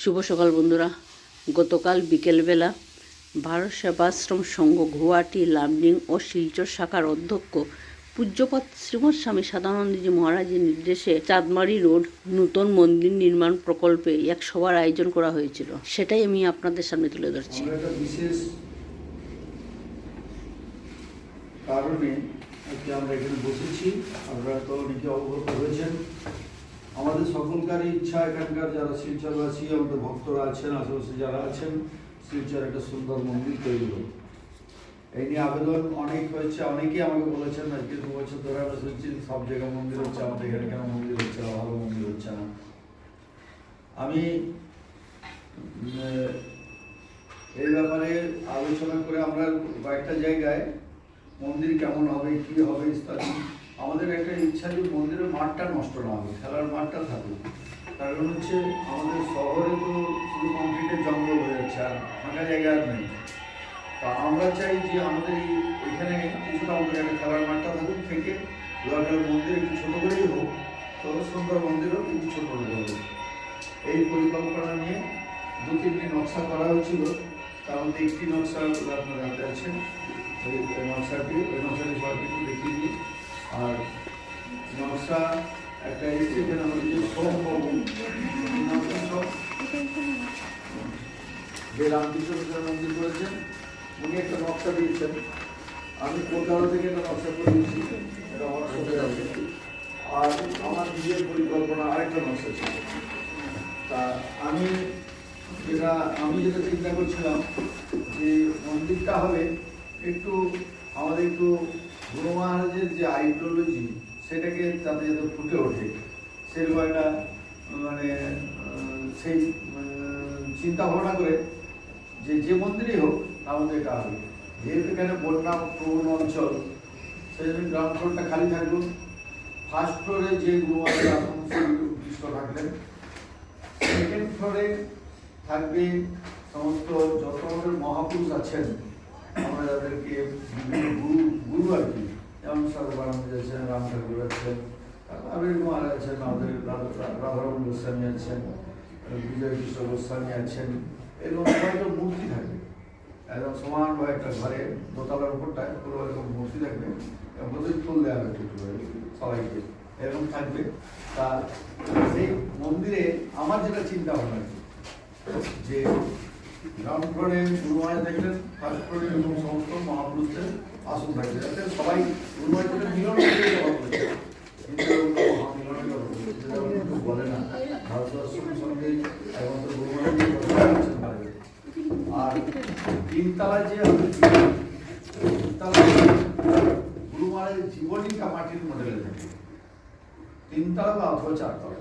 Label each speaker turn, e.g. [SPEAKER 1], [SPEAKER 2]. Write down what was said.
[SPEAKER 1] শুভ সকাল বন্ধুরা। গতকাল বিকেলবেলা ভারত সেবাশ্রম সংঘ গুয়াহাটি লামডিং ও শিলচর শাখার অধ্যক্ষ পূজ্যপাত শ্রীমৎ স্বামী সাদানন্দজি মহারাজের নির্দেশে চাঁদমারি রোড নূতন মন্দির নির্মাণ প্রকল্পে এক সভার আয়োজন করা হয়েছিল। সেটাই আমি আপনাদের সামনে তুলে ধরছি।
[SPEAKER 2] আমরা এখানে বসেছি। আপনারা তো অনেকে অবগত হয়েছেন। আমাদের সকলকারই ইচ্ছা এখানকার যারা শিলচরবাসী আমাদের ভক্তরা আছেন, আশেপাশে যারা আছেন, শিলচর একটা সুন্দর মন্দির তৈরি হোক এই নিয়ে আবেদন অনেক হয়েছে, অনেকেই আমাকে বলেছেন আজকে দু বছর ধরে আমরা শুনছি সব জায়গায় মন্দির হচ্ছে, আমাদের এখানে কেন মন্দির হচ্ছে না, ভালো মন্দির হচ্ছে না। আমি এই ব্যাপারে আলোচনা করে আমরা কয়েকটা জায়গায় মন্দির কেমন হবে, কি হবে, ইত্যাদি আমাদের একটা ইচ্ছা যে মন্দিরের মাঠটা নষ্ট না হবে, খেলার মাঠটা থাকুক। কারণ হচ্ছে আমাদের শহরে তো শুধু কংক্রিটের জঙ্গল হয়ে যাচ্ছে, আর ফাঁকা জায়গা আর নেই। তা আমরা চাই যে আমাদের এখানে কিছুটা আমাদের একটা খেলার মাঠটা থাকুক, থেকে দরকার মন্দির একটু ছোটো করেই হোক, তবে সুন্দর মন্দিরও কিন্তু ছোটো করে হোক। এই পরিকল্পনা নিয়ে দু তিনটি নকশা করা হয়েছিল তার মধ্যে একটি নকশা আপনার হাতে আছে। ওই নকশাটি ওই নকশাটি একটু দেখিয়ে দিই। আর নকশা একটা এখানে আমাদের সোমবাবু সব যে রামকৃষ্ণ মন্দির করেছেন, উনি একটা নকশা দিয়েছেন। আমি কলকাতা থেকে একটা নকশা করে দিয়েছি এটা আমার সাথে আছে আর আমার নিজের পরিকল্পনা আরেকটা নকশা ছিল। তা আমি যেটা আমি যেটা চিন্তা করছিলাম যে মন্দিরটা হবে একটু আমাদের একটু গুরু মহারাজের যে আইডিওলজি সেটাকে যাতে যাতে ফুটে ওঠে, সেরকম একটা মানে সেই চিন্তা ভাবনা করে যে যে মন্দিরই হোক, আমাদের এটা হবে। যেহেতু এখানে বন্যা প্রবণ অঞ্চল সেই জন্য গ্রাউন্ড ফ্লোরটা খালি থাকল ফার্স্ট ফ্লোরে যে গুরু মহারাজ আসন সেগুলো থাকলেন, সেকেন্ড ফ্লোরে থাকবে সমস্ত যত মহাপুরুষ আছেন আমরা বিভিন্ন গুরু গুরু আর কি, যেমন সর্বানন্দ আছেন রাম ঠাকুর আছেন, আবির কুমার আছেন, আমাদের রাধা- রাধারমণ গোস্বামী আছেন, বিজয় কৃষ্ণ গোস্বামী আছেন, এরকম হয়তো মূর্তি থাকবে একদম সমানভাবে একটা ঘরে, দোতলার উপরটায় পুরো এরকম মূর্তি থাকবে, এবং প্রতি ফুল দেওয়া হবে একটু সবাইকে, এরকম থাকবে। তা সেই মন্দিরে আমার যেটা চিন্তা ভাবনা, যে গ্রাউন্ড গুরুমায় দেখলেন ফার্স্ট সমস্ত মহাপুরুষদের আসন সবাই বলে না। ভারতবর্ষের সঙ্গে একমাত্র গুরুমায় যে হবে তিনতলা গুরু মহারাজের জীবনীটা মাটির মডেলে থাকে। তিনতলা বা অথবা চারতলা।